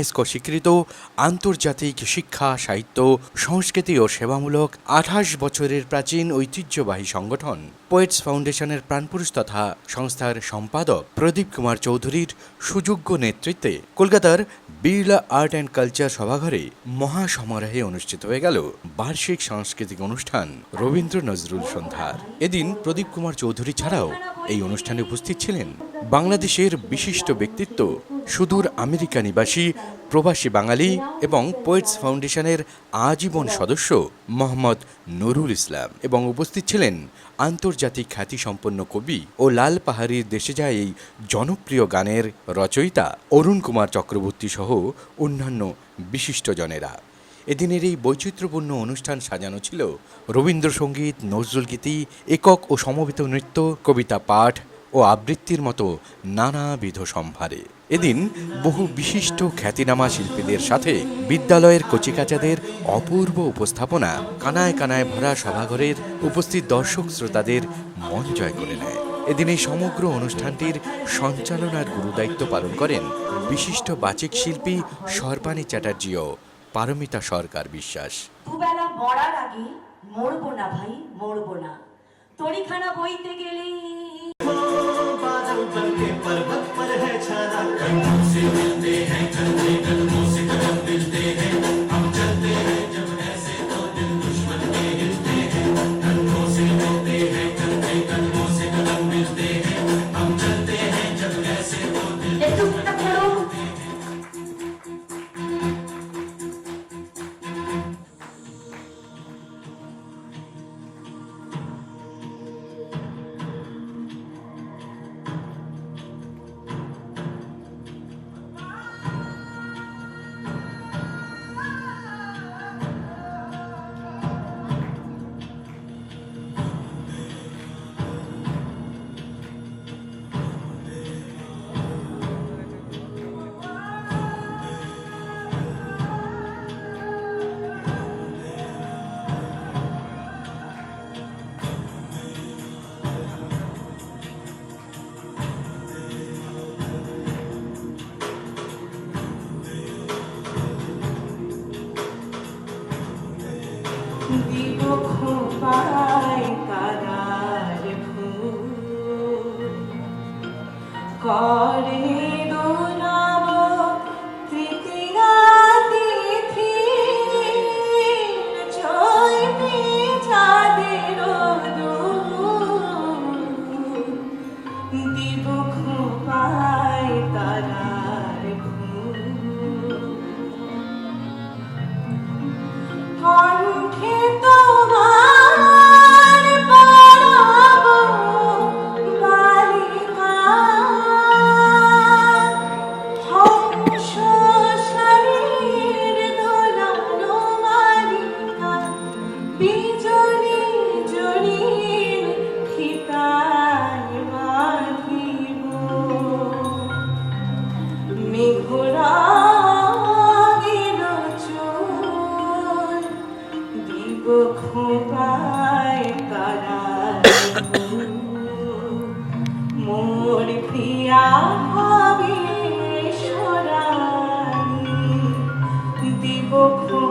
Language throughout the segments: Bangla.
ইউনেস্কো স্বীকৃত আন্তর্জাতিক শিক্ষা, সাহিত্য, সংস্কৃতি ও সেবামূলক আঠাশ বছরের প্রাচীন ঐতিহ্যবাহী সংগঠন। পোয়েটস ফাউন্ডেশনের প্রাণপুরুষ তথা সংস্থার সম্পাদক প্রদীপ কুমার চৌধুরীর সুযোগ্য নেতৃত্বে কলকাতার বিড়লা আর্ট অ্যান্ড কালচার সভাঘরে মহাসমারোহে অনুষ্ঠিত হয়ে গেল বার্ষিক সাংস্কৃতিক অনুষ্ঠান রবীন্দ্র নজরুল সন্ধ্যার। এদিন প্রদীপ কুমার চৌধুরী ছাড়াও এই অনুষ্ঠানে উপস্থিত ছিলেন বাংলাদেশের বিশিষ্ট ব্যক্তিত্ব সুদূর আমেরিকা নিবাসী, প্রবাসী বাঙালি এবং পোয়েটস ফাউন্ডেশনের আজীবন সদস্য মোহাম্মদ নুরুল ইসলাম এবং উপস্থিত ছিলেন আন্তর্জাতিক খ্যাতিসম্পন্ন কবি ও লাল পাহাড়ির দেশে যায় এই জনপ্রিয় গানের রচয়িতা অরুণ কুমার চক্রবর্তী সহ অন্যান্য বিশিষ্টজনেরা। এদিনের এই বৈচিত্র্যপূর্ণ অনুষ্ঠান সাজানো ছিল রবীন্দ্রসঙ্গীত নজরুল গীতি একক ও সমবেত নৃত্য, কবিতা পাঠ ও আবৃত্তির মতো নানাবিধ সম্ভারে। এদিন বহু বিশিষ্ট খ্যাতিনামা শিল্পীদের সাথে বিদ্যালয়ের কচিকাচাদের অপূর্ব উপস্থাপনা কানায় কানায় ভরা সভাঘরের উপস্থিত দর্শক শ্রোতাদের মন জয় করে নেয়। এদিন এই সমগ্র অনুষ্ঠানটির সঞ্চালনার গুরুদায়িত্ব পালন করেন বিশিষ্ট বাচিক শিল্পী সর্বাণী চ্যাটার্জিও পারমিতা সরকার বিশ্বাস। মরার আগে মরবো না ভাই, মরবো না। তরিখানা বইতে बन के पर्वत पर है छाना कंधों से मिलते हैं कंधे कदमों से कदम मिलते हैं। প্রিয়া হবে সরানি দিব ফুল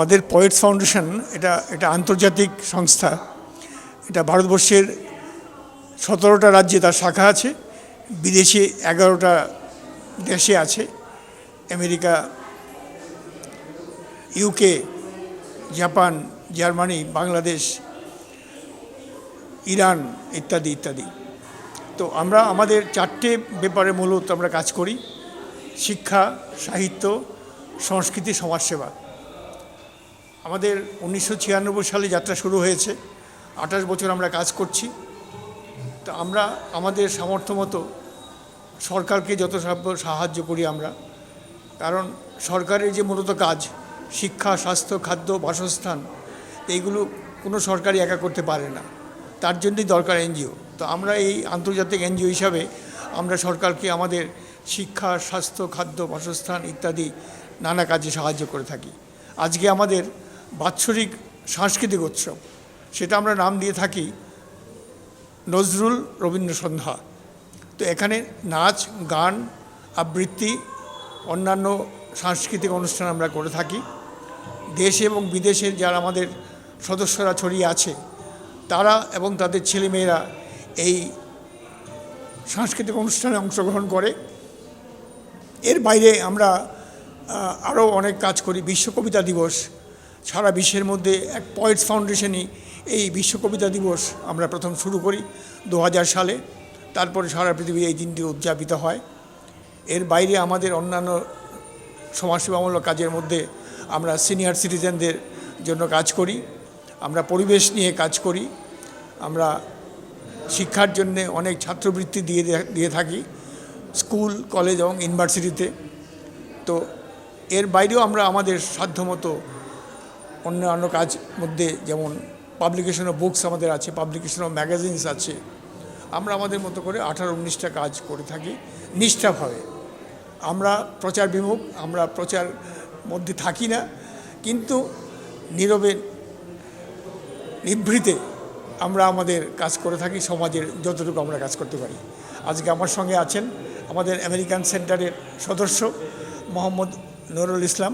আমাদের পয়েটস ফাউন্ডেশন এটা এটা আন্তর্জাতিক সংস্থা, এটা ভারতবর্ষের সতেরোটা রাজ্যে তার শাখা আছে, বিদেশে এগারোটা দেশে আছে, America UK Japan Germany Bangladesh Iran ইত্যাদি ইত্যাদি। তো আমরা আমাদের চারটে ব্যাপারে মূলত আমরা কাজ করি, শিক্ষা, সাহিত্য, সংস্কৃতি, সমাজসেবা। আমাদের উনিশশো ছিয়ানব্বই সালে যাত্রা শুরু হয়েছে। আঠাশ বছর আমরা কাজ করছি। তো আমরা, আমাদের সামর্থ্য মতো সরকারকে যত সাহায্য করি আমরা। কারণ সরকারের যে মূলত কাজ, শিক্ষা, স্বাস্থ্য, খাদ্য, বাসস্থান, এইগুলো কোনো সরকারই একা করতে পারে না। তার জন্যই দরকার এনজিও। তো আমরা এই আন্তর্জাতিক এনজিও হিসাবে আমরা সরকারকে আমাদের শিক্ষা, স্বাস্থ্য, খাদ্য, বাসস্থান ইত্যাদি নানা কাজে সাহায্য করে থাকি। আজকে আমাদের বাৎসরিক সাংস্কৃতিক উৎসব। সেটা আমরা নাম দিয়ে থাকি নজরুল রবীন্দ্র সন্ধ্যা তো এখানে নাচ, গান, আবৃত্তি, অন্যান্য সাংস্কৃতিক অনুষ্ঠান আমরা করে থাকি। দেশে এবং বিদেশের যারা আমাদের সদস্যরা ছড়িয়ে আছে, তারা এবং তাদের ছেলেমেয়েরা এই সাংস্কৃতিক অনুষ্ঠানে অংশগ্রহণ করে। এর বাইরে আমরা আরও অনেক কাজ করি। বিশ্ব কবিতা দিবস সারা বিশ্বের মধ্যে এক পয়েটস ফাউন্ডেশনই এই বিশ্ব কবিতা দিবস আমরা প্রথম শুরু করি দু হাজার সালে। তারপরে সারা পৃথিবী এই দিনটি উদযাপিত হয়। এর বাইরে আমাদের অন্যান্য সমাজসেবামূলক কাজের মধ্যে আমরা সিনিয়র সিটিজেনদের জন্য কাজ করি। আমরা পরিবেশ নিয়ে কাজ করি। আমরা শিক্ষার জন্য অনেক ছাত্রবৃত্তি দিয়ে দিয়ে থাকি স্কুল, কলেজ এবং ইউনিভার্সিটিতে। তো এর বাইরেও আমরা আমাদের সাধ্যমতো অন্যান্য কাজ মধ্যে যেমন পাবলিকেশন অফ বুকস আমাদের আছে পাবলিকেশন অফ ম্যাগাজিনস আছে। আমরা আমাদের মতো করে আঠারো উনিশটা কাজ করে থাকি, নিষ্ঠাভাবে। আমরা প্রচার বিমুখ, আমরা প্রচার মধ্যে থাকি না, কিন্তু নীরবে, নিভৃতে আমরা আমাদের কাজ করে থাকি, সমাজের যতটুকু আমরা কাজ করতে পারি। আজকে আমার সঙ্গে আছেন আমাদের আমেরিকান সেন্টারের সদস্য মোহাম্মদ নুরুল ইসলাম।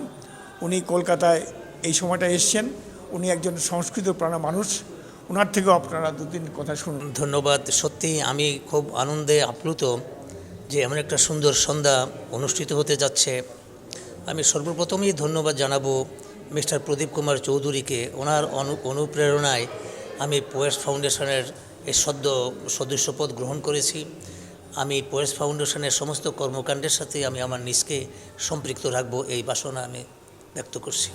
উনি কলকাতায় এই সময়টা এসছেন। উনি একজন সংস্কৃত প্রাণা মানুষ। ওনার থেকেও আপনারা দু তিন কথা শুনুন। ধন্যবাদ। সত্যি আমি খুব আনন্দে আপ্লুত যে এমন একটা সুন্দর সন্ধ্যা অনুষ্ঠিত হতে যাচ্ছে। আমি সর্বপ্রথমেই ধন্যবাদ জানাব মিস্টার প্রদীপ কুমার চৌধুরীকে। ওনার অনু, অনুপ্রেরণায় আমি পোয়েস ফাউন্ডেশনের এই সদ্য সদস্যপদ গ্রহণ করেছি। আমি পোয়েস ফাউন্ডেশনের সমস্ত কর্মকাণ্ডের সাথে আমি আমার নিজকে সম্পৃক্ত রাখব, এই বাসনা আমি ব্যক্ত করছি।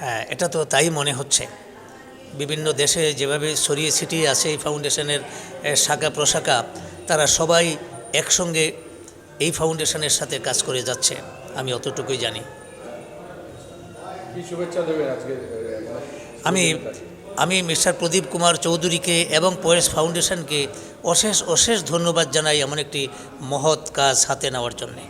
হ্যাঁ এটা তো তাই মনে হচ্ছে। বিভিন্ন দেশে যেভাবে ছড়িয়ে ছিটিয়ে আছে এই ফাউন্ডেশনের শাখা প্রশাখা তারা সবাই একসঙ্গে এই ফাউন্ডেশনের সাথে কাজ করে যাচ্ছে আমি অতটুকুই জানি। আমি আমি মিস্টার প্রদীপ কুমার চৌধুরীকে এবং পয়েস ফাউন্ডেশনকে অশেষ অশেষ ধন্যবাদ জানাই এমন একটি মহৎ কাজ হাতে নেওয়ার জন্যে।